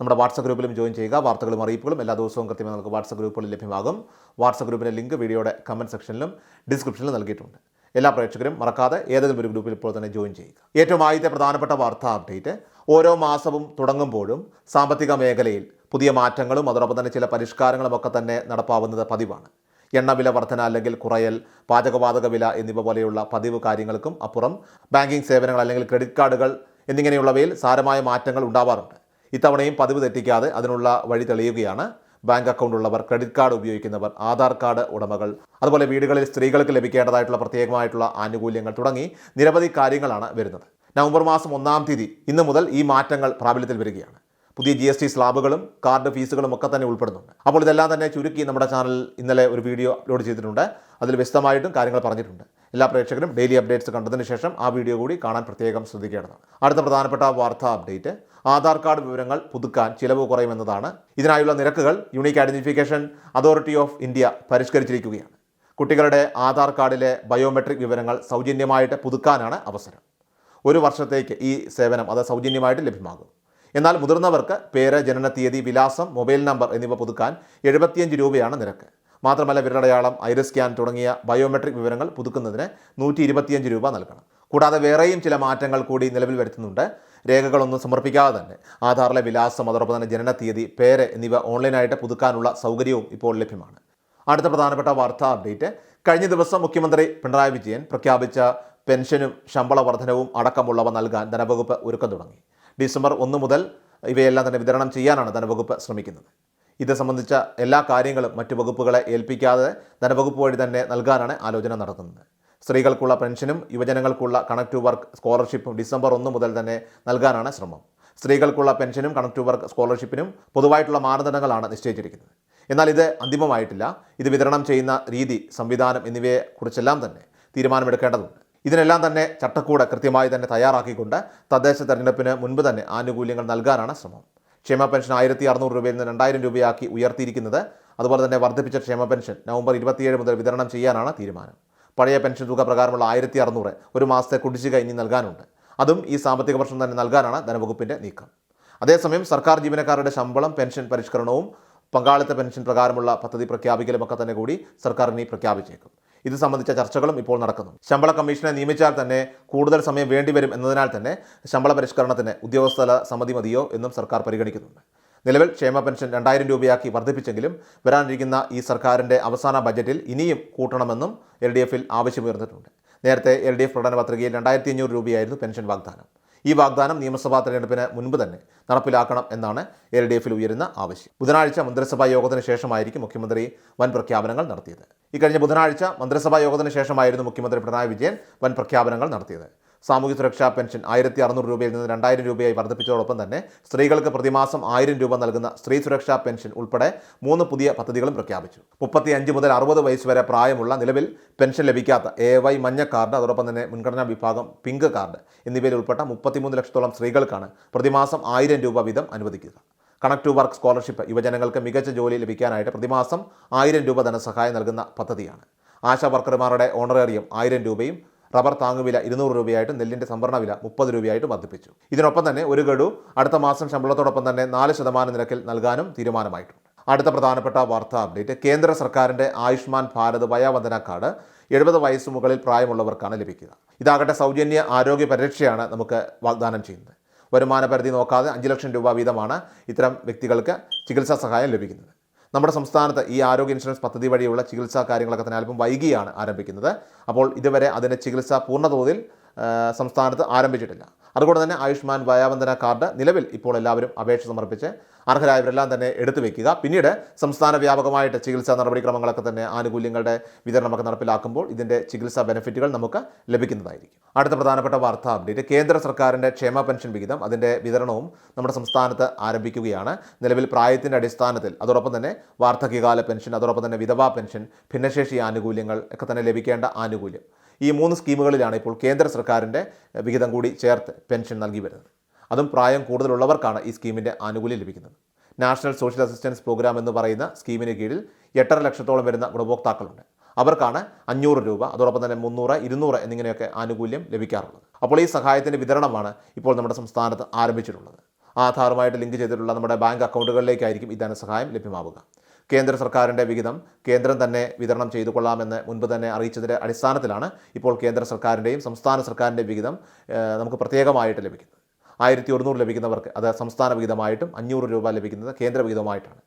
നമ്മുടെ WhatsApp ഗ്രൂപ്പിലും join ചെയ്യുക. വാർത്തകളും അറിയിപ്പുകളും എല്ലാ ദിവസവും കൃത്യമായി നമുക്ക് വാട്സപ്പ് ഗ്രൂപ്പുകളിൽ ലഭ്യമാകും. വാട്സപ്പ് ഗ്രൂപ്പിന്റെ ലിങ്ക് വീഡിയോയുടെ കമന്റ് സെക്ഷനിലും ഡിസ്ക്രിപ്ഷനിലും നൽകിയിട്ടുണ്ട്. എല്ലാ പ്രേക്ഷകരും മറക്കാതെ ഏതെങ്കിലും ഒരു ഗ്രൂപ്പിൽ ഇപ്പോൾ തന്നെ ജോയിൻ ചെയ്യുക. ഏറ്റവും ആദ്യത്തെ പ്രധാനപ്പെട്ട വാർത്താ അപ്ഡേറ്റ് ഓരോ മാസവും തുടങ്ങുമ്പോഴും സാമ്പത്തിക മേഖലയിൽ പുതിയ മാറ്റങ്ങളും അതോടൊപ്പം തന്നെ ചില പരിഷ്കാരങ്ങളും ഒക്കെ തന്നെ നടപ്പാവുന്നത് പതിവാണ്. എണ്ണവില വർധന അല്ലെങ്കിൽ കുറയൽ പാചകവാതക വില എന്നിവ പോലെയുള്ള പതിവ് കാര്യങ്ങൾക്കും അപ്പുറം ബാങ്കിംഗ് സേവനങ്ങൾ അല്ലെങ്കിൽ ക്രെഡിറ്റ് കാർഡുകൾ എന്നിങ്ങനെയുള്ളവയിൽ സാരമായ മാറ്റങ്ങൾ ഉണ്ടാവാറുണ്ട്. ഇത്തവണയും പതിവ് തെറ്റിക്കാതെ അതിനുള്ള വഴി തെളിയുകയാണ്. ബാങ്ക് അക്കൗണ്ട് ഉള്ളവർ ക്രെഡിറ്റ് കാർഡ് ഉപയോഗിക്കുന്നവർ ആധാർ കാർഡ് ഉടമകൾ. അതുപോലെ വീടുകളിൽ സ്ത്രീകൾക്ക് ലഭിക്കേണ്ടതായിട്ടുള്ള പ്രത്യേകമായിട്ടുള്ള ആനുകൂല്യങ്ങൾ തുടങ്ങി നിരവധി കാര്യങ്ങളാണ് വരുന്നത്. നവംബർ മാസം ഒന്നാം തീയതി ഇന്ന് മുതൽ ഈ മാറ്റങ്ങൾ പ്രാബല്യത്തിൽ വരികയാണ്. പുതിയ ജി എസ് ടി സ്ലാബുകളും കാർഡ് ഫീസുകളും ഒക്കെ തന്നെ ഉൾപ്പെടുന്നുണ്ട്. അപ്പോൾ ഇതെല്ലാം തന്നെ ചുരുക്കി നമ്മുടെ ചാനൽ ഇന്നലെ ഒരു വീഡിയോ അപ്ലോഡ് ചെയ്തിട്ടുണ്ട്. അതിൽ വിശദമായിട്ടും കാര്യങ്ങൾ പറഞ്ഞിട്ടുണ്ട്. എല്ലാ പ്രേക്ഷകരും ഡെയിലി അപ്ഡേറ്റ്സ് കണ്ടതിന് ശേഷം ആ വീഡിയോ കൂടി കാണാൻ പ്രത്യേകം ശ്രദ്ധിക്കേണ്ടതാണ്. അടുത്ത പ്രധാനപ്പെട്ട വാർത്താ അപ്ഡേറ്റ് ആധാർ കാർഡ് വിവരങ്ങൾ പുതുക്കാൻ ചിലവ് കുറയുമെന്നതാണ് ഇതിനായുള്ള നിരക്കുകൾ unique identification authority of India പരിഷ്കരിച്ചിരിക്കുകയാണ്. കുട്ടികളുടെ ആധാർ കാർഡിലെ ബയോമെട്രിക് വിവരങ്ങൾ സൗജന്യമായിട്ട് പുതുക്കാനാണ് അവസരം. ഒരു വർഷത്തേക്ക് ഈ സേവനം അത് സൗജന്യമായിട്ട് ലഭ്യമാകും. എന്നാൽ മുതിർന്നവർക്ക് പേര് ജനന തീയതി വിലാസം മൊബൈൽ നമ്പർ എന്നിവ പുതുക്കാൻ എഴുപത്തിയഞ്ച് രൂപയാണ് നിരക്ക്. മാത്രമല്ല വിരലടയാളം ഐറിസ് സ്കാൻ തുടങ്ങിയ ബയോമെട്രിക് വിവരങ്ങൾ പുതുക്കുന്നതിന് നൂറ്റി ഇരുപത്തിയഞ്ച് രൂപ നൽകണം. കൂടാതെ വേറെയും ചില മാറ്റങ്ങൾ കൂടി നിലവിൽ വരുത്തുന്നുണ്ട്. രേഖകളൊന്നും സമർപ്പിക്കാതെ തന്നെ ആധാറിലെ വിലാസം അതോടൊപ്പം തന്നെ ജനന തീയതി പേര് എന്നിവ ഓൺലൈനായിട്ട് പുതുക്കാനുള്ള സൗകര്യവും ഇപ്പോൾ ലഭ്യമാണ്. അടുത്ത പ്രധാനപ്പെട്ട വാർത്താ അപ്ഡേറ്റ്. കഴിഞ്ഞ ദിവസം മുഖ്യമന്ത്രി പിണറായി വിജയൻ പ്രഖ്യാപിച്ച പെൻഷനും ശമ്പള വർധനവും അടക്കമുള്ളവ നൽകാൻ ധനവകുപ്പ് ഒരുക്കം തുടങ്ങി. ഡിസംബർ ഒന്ന് മുതൽ ഇവയെല്ലാം തന്നെ വിതരണം ചെയ്യാനാണ് ധനവകുപ്പ് ശ്രമിക്കുന്നത്. ഇത് സംബന്ധിച്ച എല്ലാ കാര്യങ്ങളും മറ്റു വകുപ്പുകളെ ഏൽപ്പിക്കാതെ ധനവകുപ്പ് വഴി തന്നെ നൽകാനാണ് ആലോചന നടത്തുന്നത്. സ്ത്രീകൾക്കുള്ള പെൻഷനും യുവജനങ്ങൾക്കുള്ള കണക്ട് ടു വർക്ക് സ്കോളർഷിപ്പും ഡിസംബർ ഒന്ന് മുതൽ തന്നെ നൽകാനാണ് ശ്രമം. സ്ത്രീകൾക്കുള്ള പെൻഷനും കണക്ട് ടു വർക്ക് സ്കോളർഷിപ്പിനും പൊതുവായിട്ടുള്ള മാനദണ്ഡങ്ങളാണ് നിശ്ചയിച്ചിരിക്കുന്നത്. എന്നാൽ ഇത് അന്തിമമായിട്ടില്ല. ഇത് വിതരണം ചെയ്യുന്ന രീതി സംവിധാനം എന്നിവയെക്കുറിച്ചെല്ലാം തന്നെ തീരുമാനമെടുക്കേണ്ടതുണ്ട്. ഇതിനെല്ലാം തന്നെ ചട്ടക്കൂട് കൃത്യമായി തന്നെ തയ്യാറാക്കിക്കൊണ്ട് തദ്ദേശ തെരഞ്ഞെടുപ്പിന് മുൻപ് തന്നെ ആനുകൂല്യങ്ങൾ നൽകാനാണ് ശ്രമം. ക്ഷേമ പെൻഷൻ ആയിരത്തി അറുന്നൂറ് രൂപയിൽ നിന്ന് രണ്ടായിരം രൂപയാക്കി ഉയർത്തിയിരിക്കുന്നത്. അതുപോലെ തന്നെ വർദ്ധിപ്പിച്ച ക്ഷേമ പെൻഷൻ നവംബർ ഇരുപത്തിയേഴ് മുതൽ വിതരണം ചെയ്യാനാണ് തീരുമാനം. പഴയ പെൻഷൻ തുക പ്രകാരമുള്ള ആയിരത്തി അറുന്നൂറ് ഒരു മാസത്തെ കുടിശ്ശിക ഇനി നൽകാനുണ്ട്. അതും ഈ സാമ്പത്തിക വർഷം തന്നെ നൽകാനാണ് ധനവകുപ്പിന്റെ നീക്കം. അതേസമയം സർക്കാർ ജീവനക്കാരുടെ ശമ്പളം പെൻഷൻ പരിഷ്കരണവും പങ്കാളിത്ത പെൻഷൻ പ്രകാരമുള്ള പദ്ധതി പ്രഖ്യാപിക്കലുമൊക്കെ തന്നെ കൂടി സർക്കാർ ഇനി പ്രഖ്യാപിച്ചേക്കും. ഇത് സംബന്ധിച്ച ചർച്ചകളും ഇപ്പോൾ നടക്കുന്നു. ശമ്പള കമ്മീഷനെ നിയമിച്ചാൽ തന്നെ കൂടുതൽ സമയം വേണ്ടിവരും എന്നതിനാൽ തന്നെ ശമ്പള പരിഷ്കരണത്തിന് ഉദ്യോഗസ്ഥല സമിതി മതിയോ എന്നും സർക്കാർ പരിഗണിക്കുന്നുണ്ട്. നിലവിൽ ക്ഷേമ പെൻഷൻ രണ്ടായിരം രൂപയാക്കി വർദ്ധിപ്പിച്ചെങ്കിലും വരാനിരിക്കുന്ന ഈ സർക്കാരിന്റെ അവസാന ബജറ്റിൽ ഇനിയും കൂട്ടണമെന്നും എൽ ഡി എഫിൽ ആവശ്യമുയർന്നിട്ടുണ്ട്. നേരത്തെ എൽ ഡി എഫ് പ്രകടന പത്രികയിൽ രണ്ടായിരത്തി അഞ്ഞൂറ് രൂപയായിരുന്നു പെൻഷൻ വാഗ്ദാനം. ഈ വാഗ്ദാനം നിയമസഭാ തെരഞ്ഞെടുപ്പിന് മുൻപ് തന്നെ നടപ്പിലാക്കണം എന്നാണ് എൽ ഡി എഫിൽ ഉയരുന്ന ആവശ്യം. ബുധനാഴ്ച മന്ത്രിസഭാ യോഗത്തിന് ശേഷമായിരിക്കും മുഖ്യമന്ത്രി വൻ പ്രഖ്യാപനങ്ങൾ നടത്തിയത്. ഇക്കഴിഞ്ഞ ബുധനാഴ്ച മന്ത്രിസഭാ യോഗത്തിന് ശേഷമായിരുന്നു മുഖ്യമന്ത്രി പിണറായി വിജയൻ വൻ പ്രഖ്യാപനങ്ങൾ നടത്തിയത്. സാമൂഹ്യ സുരക്ഷാ പെൻഷൻ ആയിരത്തി അറുന്നൂറ് രൂപയിൽ നിന്ന് രണ്ടായിരം രൂപയായി വർദ്ധിപ്പിച്ചതോടൊപ്പം തന്നെ സ്ത്രീകൾക്ക് പ്രതിമാസം ആയിരം രൂപ നൽകുന്ന സ്ത്രീ സുരക്ഷാ പെൻഷൻ ഉൾപ്പെടെ മൂന്ന് പുതിയ പദ്ധതികളും പ്രഖ്യാപിച്ചു. മുപ്പത്തി അഞ്ച് മുതൽ അറുപത് വയസ്സ് വരെ പ്രായമുള്ള നിലവിൽ പെൻഷൻ ലഭിക്കാത്ത എ വൈ മഞ്ഞ കാർഡ് അതോടൊപ്പം തന്നെ മുൻഗണനാ വിഭാഗം പിങ്ക് കാർഡ് എന്നിവയിൽ ഉൾപ്പെട്ട മുപ്പത്തിമൂന്ന് ലക്ഷത്തോളം സ്ത്രീകൾക്കാണ് പ്രതിമാസം ആയിരം രൂപ വീതം അനുവദിക്കുക. കണക്ട് ടു വർക്ക് സ്കോളർഷിപ്പ് യുവജനങ്ങൾക്ക് മികച്ച ജോലി ലഭിക്കാനായിട്ട് പ്രതിമാസം ആയിരം രൂപ ധനസഹായം നൽകുന്ന പദ്ധതിയാണ്. ആശാ വർക്കർമാരുടെ ഓണറേറിയം ആയിരം രൂപയും റബ്ബർ താങ്ങുവില ഇരുന്നൂറ് രൂപയായിട്ടും നെല്ലിന്റെ സംഭരണ വില മുപ്പത് രൂപയായിട്ടും വർദ്ധിപ്പിച്ചു. ഇതിനൊപ്പം തന്നെ ഒരു ഗഡു അടുത്ത മാസം ശമ്പളത്തോടൊപ്പം തന്നെ നാല് ശതമാനം നിരക്കിൽ നൽകാനും തീരുമാനമായിട്ടുണ്ട്. അടുത്ത പ്രധാനപ്പെട്ട വാർത്താ അപ്ഡേറ്റ് കേന്ദ്ര സർക്കാരിന്റെ ആയുഷ്മാൻ ഭാരത് വയോവന്ദന കാർഡ് എഴുപത് വയസ്സ് മുകളിൽ പ്രായമുള്ളവർക്കാണ് ലഭിക്കുക. ഇതാകട്ടെ സൗജന്യ ആരോഗ്യ പരിരക്ഷയാണ് നമുക്ക് വാഗ്ദാനം ചെയ്യുന്നത്. വരുമാന പരിധി നോക്കാതെ അഞ്ച് ലക്ഷം രൂപ വീതമാണ് ഇത്തരം വ്യക്തികൾക്ക് ചികിത്സാ സഹായം ലഭിക്കുന്നത്. നമ്മുടെ സംസ്ഥാനത്ത് ഈ ആരോഗ്യ ഇൻഷുറൻസ് പദ്ധതി വഴിയുള്ള ചികിത്സാ കാര്യങ്ങളൊക്കെ തന്നെ അല്പം വൈകിയാണ് ആരംഭിക്കുന്നത്. അപ്പോൾ ഇതുവരെ അതിന്റെ ചികിത്സ പൂർണതോതിൽ സംസ്ഥാനത്ത് ആരംഭിച്ചിട്ടില്ല. അതുകൊണ്ട് തന്നെ ആയുഷ്മാൻ വയാവന്ദന കാർഡ് നിലവിൽ ഇപ്പോൾ എല്ലാവരും അപേക്ഷ സമർപ്പിച്ച് അർഹരായവരെല്ലാം തന്നെ എടുത്തു വയ്ക്കുക പിന്നീട് സംസ്ഥാന വ്യാപകമായിട്ട് ചികിത്സാ നടപടിക്രമങ്ങളൊക്കെ തന്നെ ആനുകൂല്യങ്ങളുടെ വിതരണമൊക്കെ നടപ്പിലാക്കുമ്പോൾ ഇതിന്റെ ചികിത്സാ ബെനിഫിറ്റുകൾ നമുക്ക് ലഭിക്കുന്നതായിരിക്കും. അടുത്ത പ്രധാനപ്പെട്ട വാർത്താ അപ്ഡേറ്റ്. കേന്ദ്ര സർക്കാരിന്റെ ക്ഷേമ പെൻഷൻ വിഹിതം അതിന്റെ വിതരണവും നമ്മുടെ സംസ്ഥാനത്ത് ആരംഭിക്കുകയാണ്. നിലവിൽ പ്രായത്തിന്റെ അടിസ്ഥാനത്തിൽ അതോടൊപ്പം തന്നെ വാർദ്ധക്യകാല പെൻഷൻ അതോടൊപ്പം തന്നെ വിധവാ പെൻഷൻ ഭിന്നശേഷി ആനുകൂല്യങ്ങൾ ഒക്കെ തന്നെ ലഭിക്കേണ്ട ആനുകൂല്യം. ഈ മൂന്ന് സ്കീമുകളിലാണ് ഇപ്പോൾ കേന്ദ്ര സർക്കാരിന്റെ വിഹിതം കൂടി ചേർത്ത് പെൻഷൻ നൽകി വരുന്നത്. അതും പ്രായം കൂടുതലുള്ളവർക്കാണ് ഈ സ്കീമിന്റെ ആനുകൂല്യം ലഭിക്കുന്നത്. നാഷണൽ സോഷ്യൽ അസിസ്റ്റൻസ് പ്രോഗ്രാം എന്ന് പറയുന്ന സ്കീമിന് കീഴിൽ എട്ടര ലക്ഷത്തോളം വരുന്ന ഗുണഭോക്താക്കളുണ്ട്. അവർക്കാണ് അഞ്ഞൂറ് രൂപ അതോടൊപ്പം തന്നെ മുന്നൂറ് ഇരുന്നൂറ് എന്നിങ്ങനെയൊക്കെ ആനുകൂല്യം ലഭിക്കാറുള്ളത്. അപ്പോൾ ഈ സഹായത്തിന്റെ വിതരണമാണ് ഇപ്പോൾ നമ്മുടെ സംസ്ഥാനത്ത് ആരംഭിച്ചിട്ടുള്ളത്. ആധാറുമായിട്ട് ലിങ്ക് ചെയ്തിട്ടുള്ള നമ്മുടെ ബാങ്ക് അക്കൗണ്ടുകളിലേക്കായിരിക്കും ഈ ധനസഹായം ലഭ്യമാവുക. കേന്ദ്ര സർക്കാരിന്റെ വിഹിതം കേന്ദ്രം തന്നെ വിതരണം ചെയ്തു കൊള്ളാമെന്ന് മുൻപ് തന്നെ അറിയിച്ചതിന്റെ അടിസ്ഥാനത്തിലാണ് ഇപ്പോൾ കേന്ദ്ര സർക്കാരിന്റെയും സംസ്ഥാന സർക്കാരിന്റെ വിഹിതം നമുക്ക് പ്രത്യേകമായിട്ട് ലഭിക്കുന്നത്. ആയിരത്തി ഒരുന്നൂറ് ലഭിക്കുന്നവർക്ക് അത് സംസ്ഥാന വിഹിതമായിട്ടും അഞ്ഞൂറ് രൂപ ലഭിക്കുന്നത് കേന്ദ്ര വിഹിതമായിട്ടാണ്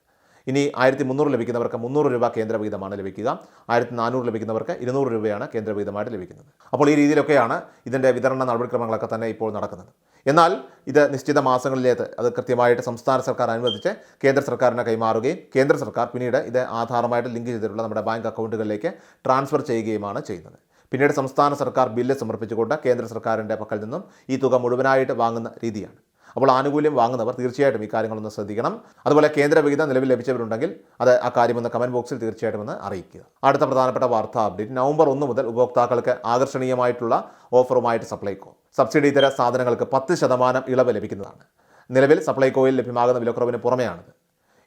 ഇനി ആയിരത്തി മുന്നൂറ് ലഭിക്കുന്നവർക്ക് മുന്നൂറ് രൂപ കേന്ദ്ര വിഹിതമാണ് ലഭിക്കുക. ആയിരത്തി നാനൂറ് ലഭിക്കുന്നവർക്ക് ഇരുന്നൂറ് രൂപയാണ് കേന്ദ്ര വിഹിതമായിട്ട് ലഭിക്കുന്നത്. അപ്പോൾ ഈ രീതിയിലൊക്കെയാണ് ഇതിന്റെ വിതരണ നടപടിക്രമങ്ങളൊക്കെ തന്നെ ഇപ്പോൾ നടക്കുന്നത്. എന്നാൽ ഇത് നിശ്ചിത മാസങ്ങളിലേത് അത് കൃത്യമായിട്ട് സംസ്ഥാന സർക്കാർ അനുവദിച്ച് കേന്ദ്ര സർക്കാരിനെ കൈമാറുകയും കേന്ദ്ര സർക്കാർ പിന്നീട് ഇത് ആധാരമായിട്ട് ലിങ്ക് ചെയ്തിട്ടുള്ള നമ്മുടെ ബാങ്ക് അക്കൗണ്ടുകളിലേക്ക് ട്രാൻസ്ഫർ ചെയ്യുകയുമാണ് ചെയ്യുന്നത്. പിന്നീട് സംസ്ഥാന സർക്കാർ ബില്ല് സമർപ്പിച്ചുകൊണ്ട് കേന്ദ്ര സർക്കാരിന്റെ പക്കൽ നിന്നും ഈ തുക മുഴുവനായിട്ട് വാങ്ങുന്ന രീതിയാണ്. അപ്പോൾ ആനുകൂല്യം വാങ്ങുന്നവർ തീർച്ചയായിട്ടും ഈ കാര്യങ്ങളൊന്ന് ശ്രദ്ധിക്കണം. അതുപോലെ കേന്ദ്ര വിഹിതം നിലവിൽ ലഭിച്ചവരുണ്ടെങ്കിൽ അത് ആ കാര്യമൊന്ന് കമന്റ് ബോക്സിൽ തീർച്ചയായിട്ടും ഒന്ന് അറിയിക്കുക. അടുത്ത പ്രധാനപ്പെട്ട വാർത്താ അപ്ഡേറ്റ് നവംബർ ഒന്ന് മുതൽ ഉപഭോക്താക്കൾക്ക് ആകർഷണീയമായിട്ടുള്ള ഓഫറുമായിട്ട് സപ്ലൈകോ. സബ്സിഡി ഇതര സാധനങ്ങൾക്ക് പത്ത് ശതമാനം ഇളവ് ലഭിക്കുന്നതാണ്. നിലവിൽ സപ്ലൈകോയിൽ ലഭ്യമാകുന്ന വിലക്കുറവിന് പുറമെയാണിത്.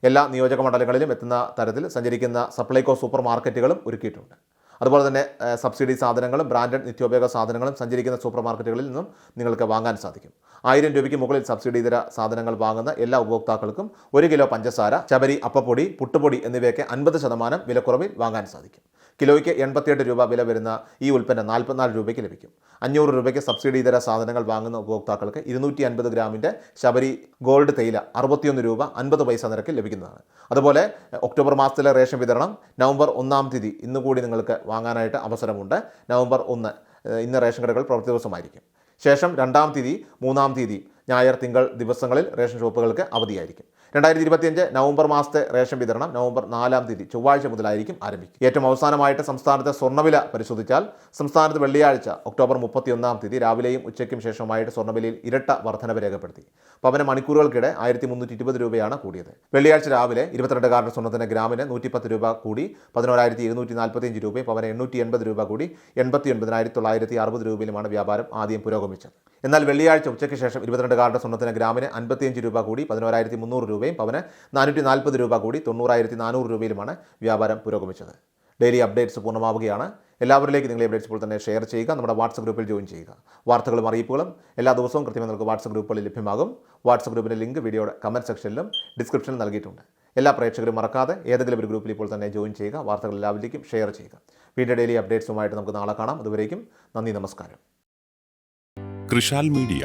എല്ലാ നിയോജക മണ്ഡലങ്ങളിലും എത്തുന്ന തരത്തിൽ സഞ്ചരിക്കുന്ന സപ്ലൈകോ സൂപ്പർ മാർക്കറ്റുകളും ഒരുക്കിയിട്ടുണ്ട്. അതുപോലെ തന്നെ സബ്സിഡി സാധനങ്ങളും ബ്രാൻഡഡ് നിത്യോപയോഗ സാധനങ്ങളും സഞ്ചരിക്കുന്ന സൂപ്പർ മാർക്കറ്റുകളിൽ നിന്നും നിങ്ങൾക്ക് വാങ്ങാൻ സാധിക്കും. ആയിരം രൂപയ്ക്ക് മുകളിൽ സബ്സിഡി ഇതര സാധനങ്ങൾ വാങ്ങുന്ന എല്ലാ ഉപഭോക്താക്കൾക്കും ഒരു കിലോ പഞ്ചസാര ചബരി അപ്പപ്പൊടി പുട്ടുപൊടി എന്നിവയൊക്കെ അൻപത് ശതമാനം വിലക്കുറവിൽ വാങ്ങാൻ സാധിക്കും. കിലോയ്ക്ക് എൺപത്തിയെട്ട് രൂപ വില വരുന്ന ഈ ഉൽപ്പന്നം നാൽപ്പത്തിനാല് രൂപയ്ക്ക് ലഭിക്കും. അഞ്ഞൂറ് രൂപയ്ക്ക് സബ്സിഡി ഇതര സാധനങ്ങൾ വാങ്ങുന്ന ഉപഭോക്താക്കൾക്ക് ഇരുന്നൂറ്റി അൻപത് ഗ്രാമിന്റെ ശബരി ഗോൾഡ് തേയില അറുപത്തിയൊന്ന് രൂപ അൻപത് പൈസ നിരക്കിൽ ലഭിക്കുന്നതാണ്. അതുപോലെ ഒക്ടോബർ മാസത്തിലെ റേഷൻ വിതരണം നവംബർ ഒന്നാം തീയതി ഇന്ന് കൂടി നിങ്ങൾക്ക് വാങ്ങാനായിട്ട് അവസരമുണ്ട്. നവംബർ ഒന്ന് ഇന്ന് റേഷൻ കടകൾ പ്രവൃത്തി ദിവസമായിരിക്കും. ശേഷം രണ്ടാം തീയതി മൂന്നാം തീയതി ഞായർ തിങ്കൾ ദിവസങ്ങളിൽ റേഷൻ ഷോപ്പുകൾക്ക് അവധിയായിരിക്കും. രണ്ടായിരത്തി ഇരുപത്തിയഞ്ച് നവംബർ മാസത്തെ റേഷൻ വിതരണം നവംബർ നാലാം തീയതി ചൊവ്വാഴ്ച മുതലായിരിക്കും ആരംഭിക്കും ഏറ്റവും അവസാനമായിട്ട് സംസ്ഥാനത്തെ സ്വർണവില പരിശോധിച്ചാൽ സംസ്ഥാനത്ത് വെള്ളിയാഴ്ച ഒക്ടോബർ മുപ്പത്തിയൊന്നാം തീയതി രാവിലെയും ഉച്ചയ്ക്കും ശേഷമായിട്ട് സ്വർണവിലയിൽ ഇരട്ട വർധനവ് രേഖപ്പെടുത്തി. പവന മണിക്കൂറുകൾക്കിടെ ആയിരത്തി മുന്നൂറ്റി ഇരുപത് രൂപയാണ് കൂടിയത്. വെള്ളിയാഴ്ച രാവിലെ ഇരുപത്തിരണ്ട് കാരണ സ്വർണത്തിന് ഗ്രാമിന് നൂറ്റിപ്പത്ത് രൂപ കൂടി പതിനോരായിരത്തി ഇരുന്നൂറ്റി നാൽപ്പത്തിയഞ്ച് രൂപയും പവന എണ്ണൂറ്റി എൺപത് രൂപ കൂടി എൺപത്തി ഒൻപതിനായിരത്തി തൊള്ളായിരത്തി അറുപത് രൂപയിലുമാണ് വ്യാപാരം ആദ്യം പുരോഗമിച്ചത്. എന്നാൽ വെള്ളിയാഴ്ച ഉച്ചയ്ക്ക് ശേഷം ഇരുപത്തിരണ്ട് കാരണ സ്വർണത്തിന് ഗ്രാമിന് അൻപത്തിയഞ്ച് രൂപ കൂടി പതിനോരായിരത്തി മുന്നൂറ് രൂപയും പവന് നാനൂറ്റി നാൽപ്പത് രൂപ കൂടി തൊണ്ണൂറായിരത്തി നാനൂറ് രൂപയിലുമാണ് വ്യാപാരം പുരോഗമിച്ചത്. ഡെയിലി അപ്ഡേറ്റ്സ് പൂർണമാവുകയാണ്. എല്ലാവരിലേക്കും നിങ്ങൾ അപ്ഡേറ്റ്സ് ഇപ്പോൾ തന്നെ ഷെയർ ചെയ്യുക. നമ്മുടെ വാട്സപ്പ് ഗ്രൂപ്പിൽ ജോയിൻ ചെയ്യുക. വാർത്തകളും അറിയിപ്പുകളും എല്ലാ ദിവസവും കൃത്യമായി നിങ്ങൾക്ക് വാട്സപ്പ് ഗ്രൂപ്പുകളിൽ ലഭ്യമാകും. വാട്സപ്പ് ഗ്രൂപ്പിന്റെ ലിങ്ക് വീഡിയോയുടെ കമന്റ് സെക്ഷനിലും ഡിസ്ക്രിപ്ഷനിലും നൽകിയിട്ടുണ്ട്. എല്ലാ പ്രേക്ഷകരും മറക്കാതെ ഏതെങ്കിലും ഒരു ഗ്രൂപ്പിൽ ഇപ്പോൾ തന്നെ ജോയിൻ ചെയ്യുക. വാർത്തകൾ എല്ലാവരിലേക്കും ഷെയർ ചെയ്യുക. വീണ്ടും ഡെയിലി അപ്ഡേറ്റ്സുമായിട്ട് നമുക്ക് നാളെ കാണാം. അതുവരേക്കും നന്ദി നമസ്കാരം. കൃഷാൽ മീഡിയ